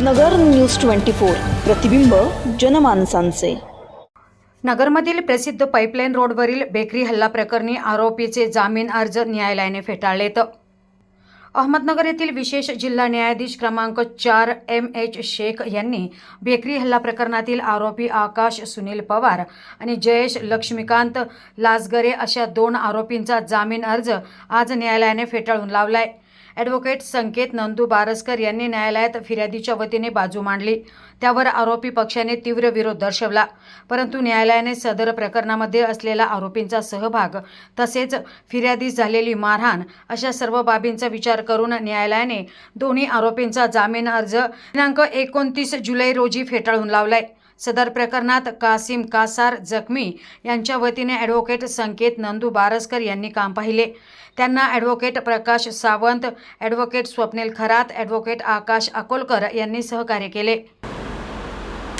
नगर news twenty four. प्रतिबिंब जनमानसांचे. नगरमधील प्रसिद्ध पाईपलाईन रोडवरील बेकरी हल्ला प्रकरणी आरोपीचे जामीन अर्ज न्यायालयाने फेटाळलेत. अहमदनगर येथील विशेष जिल्हा न्यायाधीश क्रमांक चार एम एच शेख यांनी बेकरी हल्ला प्रकरणातील आरोपी आकाश सुनील पवार आणि जयेश लक्ष्मीकांत लासगरे अशा दोन आरोपींचा जामीन अर्ज आज न्यायालयाने फेटाळून लावलाय. ॲडव्होकेट संकेत नंदू बारसकर यांनी न्यायालयात फिर्यादीच्या वतीने बाजू मांडली. त्यावर आरोपी पक्षाने तीव्र विरोध दर्शवला. परंतु न्यायालयाने सदर प्रकरणामध्ये असलेला आरोपींचा सहभाग तसेच फिर्यादीस झालेली मारहाण अशा सर्व बाबींचा विचार करून न्यायालयाने दोन्ही आरोपींचा जामीन अर्ज दिनांक एकोणतीस जुलै रोजी फेटाळून लावलाय. सदर प्रकरणात कासिम कासार जखमी यांच्या वतीने ॲडव्होकेट संकेत नंदू बारसकर यांनी काम पाहिले. त्यांना advocate Prakash Sawant advocate Swapnil Kharat advocate Akash Akolkar यांनी सहकार्य केले.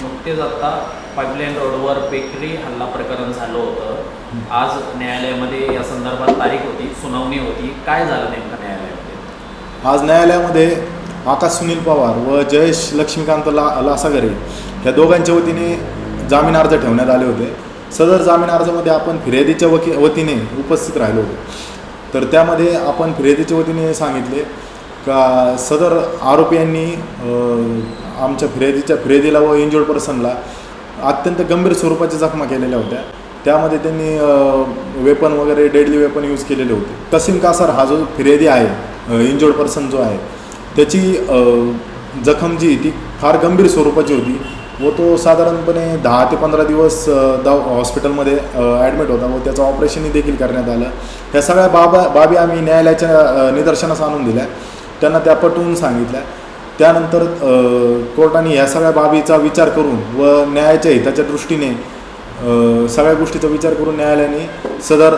नुकतेच आता पाईपलाईन रोडवर बेकरी हल्ला प्रकरण झालं होतं. आज न्यायालयामध्ये या संदर्भात तारीख होती सुनावणी होती. काय झालं नेमकं न्यायालयामध्ये? आज न्यायालयामध्ये आकाश सुनील पवार व जयेश लक्ष्मीकांत ला लासागरे या दोघांच्या वतीने जामीन अर्ज ठेवण्यात आले होते. सदर जामीन अर्जामध्ये आपण फिर्यादीच्या वकी वतीने उपस्थित राहिलो होतो. तर त्यामध्ये आपण फिर्यादीच्या वतीने सांगितले का सदर आरोपी यांनी आमच्या फिर्यादीच्या फिर्यादीला व इंजुर्ड पर्सनला अत्यंत गंभीर स्वरूपाच्या जखमा केलेल्या होत्या. त्यामध्ये त्यांनी वेपन वगैरे डेडली वेपन यूज केलेले होते. कसीम कासार हा जो फिर्यादी आहे इंजोर्ड पर्सन जो आहे त्याची जखम जी ती फार गंभीर स्वरूपाची होती. व तो साधारणपणे दहा ते पंधरा दिवस अ, हॉस्पिटलमध्ये ॲडमिट होता व त्याचं ऑपरेशनही देखील करण्यात आलं. ह्या सगळ्या बाबा बाबी आम्ही न्यायालयाच्या निदर्शनास आणून दिल्या. त्यांना त्या पटवून सांगितल्या. त्यानंतर कोर्टाने ह्या सगळ्या बाबीचा विचार करून व न्यायाच्या हिताच्या दृष्टीने सगळ्या गोष्टीचा विचार करून न्यायालयाने सदर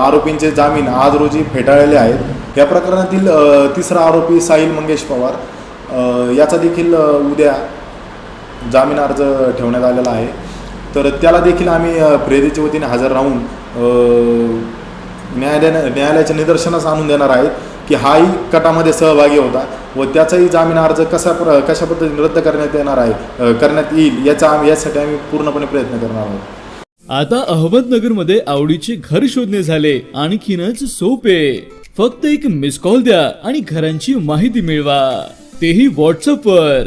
आरोपींचे जामीन आज रोजी फेटाळलेले आहेत. या प्रकरणातील तिसरा आरोपी साहिल मंगेश पवार. याचा देखील उद्या जामीन अर्ज ठेवण्यात आलेला आहे. तर त्याला देखील आम्ही अ, वतीने हजर राहून न्यायालयानं न्यायालयाच्या निदर्शनास आणून देणार आहेत की हाही कटामध्ये सहभागी होता व त्याचाही जामीन अर्ज कसा प्र कशा पद्धतीने रद्द करण्यात येणार आहे करण्यात येईल याचा आम्ही यासाठी आम्ही पूर्णपणे प्रयत्न करणार आहोत. आता अहमदनगरमध्ये आवडीचे घर शोधणे झाले. आणखीनच सोपे. फक्त एक मिस कॉल द्या आणि घरांची माहिती मिळवा. तेही व्हॉट्सअपवर